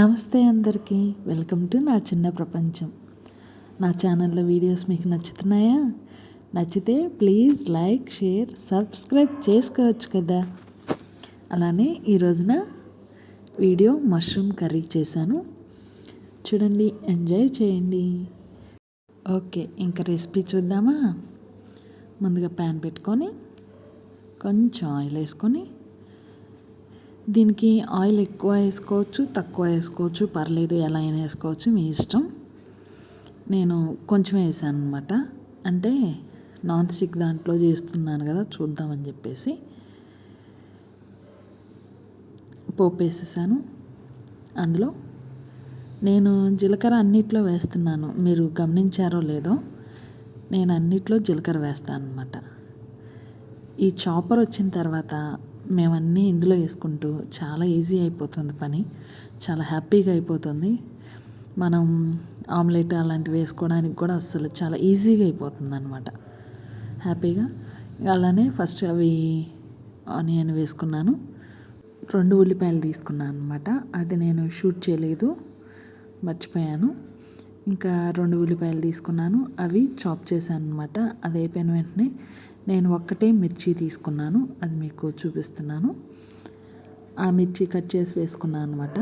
నమస్తే అందరికీ. Welcome to నా చిన్న ప్రపంచం. నా ఛానల్లో వీడియోస్ మీకు నచ్చుతున్నాయా? నచ్చితే ప్లీజ్ లైక్ షేర్ సబ్స్క్రైబ్ చేసుకోవచ్చు కదా. అలానే ఈ రోజున వీడియో మష్రూమ్ కర్రీ చేశాను. చూడండి ఎంజాయ్ చేయండి. ఓకే ఇంకా రెసిపీ చూద్దామా? ముందుగా ప్యాన్ పెట్టుకొని కొంచెం ఆయిల్ వేసుకొని దీనికి ఆయిల్ ఎక్కువ వేసుకోవచ్చు తక్కువ వేసుకోవచ్చు పర్లేదు ఎలా అయినా వేసుకోవచ్చు మీ ఇష్టం. నేను కొంచెం వేసాను అనమాట అంటే నాన్ స్టిక్ దాంట్లో చేస్తున్నాను కదా చూద్దామని చెప్పేసి పోపు వేసేసాను. అందులో నేను జీలకర్ర అన్నిట్లో వేస్తున్నాను. మీరు గమనించారో లేదో నేను అన్నిట్లో జీలకర్ర వేస్తాను అనమాట ఈ చాపర్ వచ్చిన తర్వాత మేమన్నీ ఇందులో వేసుకుంటూ చాలా ఈజీ అయిపోతుంది పని. చాలా హ్యాపీగా అయిపోతుంది. మనం ఆమ్లెట్ అలాంటివి వేసుకోవడానికి కూడా అస్సలు చాలా ఈజీగా అయిపోతుంది అనమాట హ్యాపీగా. అలానే ఫస్ట్ అవి ఆనియన్ వేసుకున్నాను. రెండు ఉల్లిపాయలు తీసుకున్నాను అనమాట అది నేను షూట్ చేయలేదు. మర్చిపోయాను. ఇంకా రెండు ఉల్లిపాయలు తీసుకున్నాను. అవి చాప్ చేశాను అనమాట అది అయిపోయిన వెంటనే నేను ఒక్కటే మిర్చి తీసుకున్నాను అది మీకు చూపిస్తున్నాను. ఆ మిర్చి కట్ చేసి వేసుకున్నాను అనమాట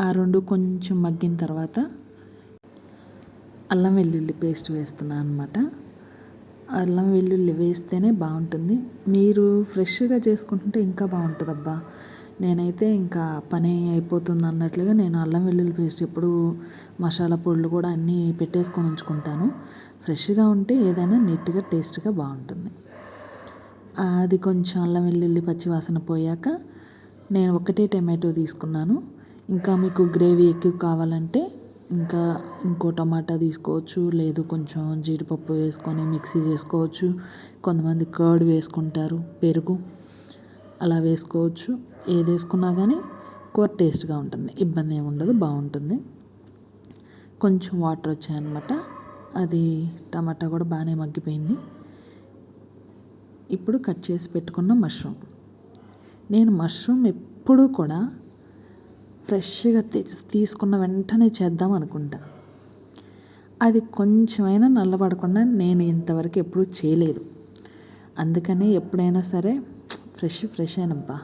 ఆ రెండు కొంచెం మగ్గిన తర్వాత అల్లం వెల్లుల్లి పేస్ట్ వేస్తున్నాను అనమాట అల్లం వెల్లుల్లి వేస్తేనే బాగుంటుంది. మీరు ఫ్రెష్గా చేసుకుంటుంటే ఇంకా బాగుంటుంది అబ్బా నేనైతే ఇంకా పని అయిపోతుంది అన్నట్లుగా నేను అల్లం వెల్లుల్లి పేస్ట్ ఎప్పుడు మసాలా పొడులు కూడా అన్నీ పెట్టేసుకొని ఉంచుకుంటాను. ఫ్రెష్గా ఉంటే ఏదైనా నీట్గా టేస్ట్గా బాగుంటుంది. అది కొంచెం అల్లం వెల్లుల్లి పచ్చివాసన పోయాక నేను ఒకటే టమాటో తీసుకున్నాను. ఇంకా మీకు గ్రేవీ ఎక్కువ కావాలంటే ఇంకా ఇంకో టమాటా తీసుకోవచ్చు. లేదు కొంచెం జీడిపప్పు వేసుకొని మిక్సీ చేసుకోవచ్చు. కొంతమంది కర్డ్ వేసుకుంటారు పెరుగు అలా వేసుకోవచ్చు. ఏది వేసుకున్నా కానీ కూర టేస్ట్గా ఉంటుంది. ఇబ్బంది ఏమి ఉండదు బాగుంటుంది. కొంచెం వాటర్ వచ్చాయన్నమాట. అది టమాటా కూడా బాగానే మగ్గిపోయింది. ఇప్పుడు కట్ చేసి పెట్టుకున్న మష్రూమ్. నేను మష్రూమ్ ఎప్పుడూ కూడా ఫ్రెష్గా తీసుకున్న వెంటనే చేద్దాం అనుకుంటా. అది కొంచెమైనా నల్లబడకుండా నేను ఇంతవరకు ఎప్పుడూ చేయలేదు. అందుకని ఎప్పుడైనా సరే ఫ్రెష్ ఫ్రెష్ అయినబ్బా.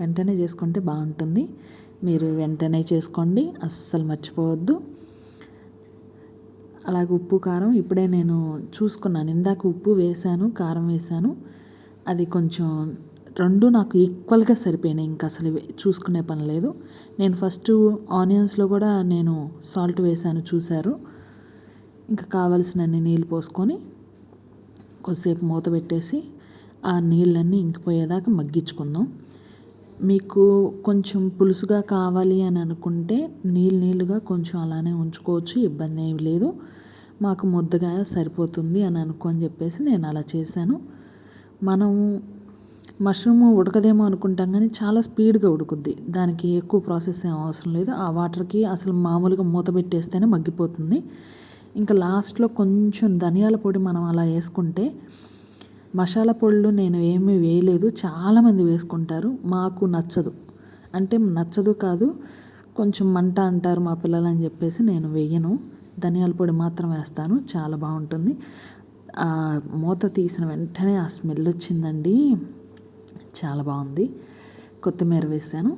వెంటనే చేసుకుంటే బాగుంటుంది. మీరు వెంటనే చేసుకోండి. అస్సలు మర్చిపోవద్దు. అలాగే ఉప్పు కారం ఇప్పుడే నేను చూసుకున్నాను. ఇందాక ఉప్పు వేశాను కారం వేశాను అది కొంచెం రెండు నాకు ఈక్వల్గా సరిపోయినాయి. ఇంకా అసలు చూసుకునే పని లేదు. నేను ఫస్ట్ ఆనియన్స్లో కూడా నేను సాల్ట్ వేసాను చూశారు. ఇంకా కావలసినన్ని నీళ్ళు పోసుకొని కొద్దిసేపు మూత పెట్టేసి ఆ నీళ్ళన్నీ ఇంకిపోయేదాకా మగ్గించుకుందాం. మీకు కొంచెం పులుసుగా కావాలి అని అనుకుంటే నీళ్ళు నీళ్ళుగా కొంచెం అలానే ఉంచుకోవచ్చు ఇబ్బంది ఏమి లేదు. మాకు ముద్దగా సరిపోతుంది అని అనుకొని చెప్పేసి నేను అలా చేశాను. మనం మష్రూమ్ ఉడకదేమో అనుకుంటాం కానీ చాలా స్పీడ్గా ఉడుకుద్ది. దానికి ఎక్కువ ప్రాసెస్ ఏం అవసరం లేదు. ఆ వాటర్కి అసలు మామూలుగా మూత పెట్టేస్తేనే మగ్గిపోతుంది. ఇంకా లాస్ట్లో కొంచెం ధనియాల పొడి మనం అలా వేసుకుంటే మసాలా పొడులు నేను ఏమీ వేయలేదు. చాలామంది వేసుకుంటారు. మాకు నచ్చదు. అంటే నచ్చదు కాదు. కొంచెం మంట అంటారు మా పిల్లలు అని చెప్పేసి నేను వేయను. ధనియాల పొడి మాత్రం వేస్తాను. చాలా బాగుంటుంది. ఆ మూత తీసిన వెంటనే ఆ స్మెల్ వచ్చిందండి. చాలా బాగుంది. కొత్తిమీర వేసాను.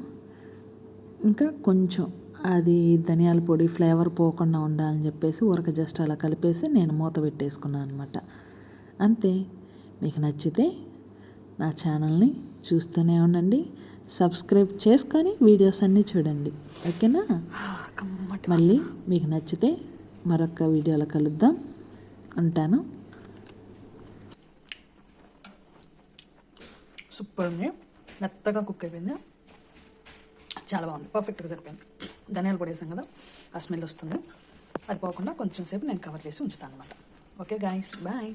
ఇంకా కొంచెం అది ధనియాల పొడి ఫ్లేవర్ పోకుండా ఉండాలని చెప్పేసి ఉరక జస్ట్ అలా కలిపేసి నేను మూత పెట్టేసుకున్నాను అనమాట అంతే. మీకు నచ్చితే నా ఛానల్ని చూస్తూనే ఉండండి సబ్స్క్రైబ్ చేసుకొని వీడియోస్ అన్నీ చూడండి. ఓకేనా? మళ్ళీ మీకు నచ్చితే మరొక వీడియోలో కలుద్దాం. ఉంటాను. సూపర్ ఉంది మెత్తగా కుక్ అయిపోయింది. చాలా బాగుంది. పర్ఫెక్ట్గా సరిపోయింది. ధనియాలు పొడి వేసాం కదా ఆ స్మెల్ వస్తుంది. అది పోకుండా కొంచెం సేపు నేను కవర్ చేసి ఉంచుతాను అనమాట ఓకే గాయస్ బాయ్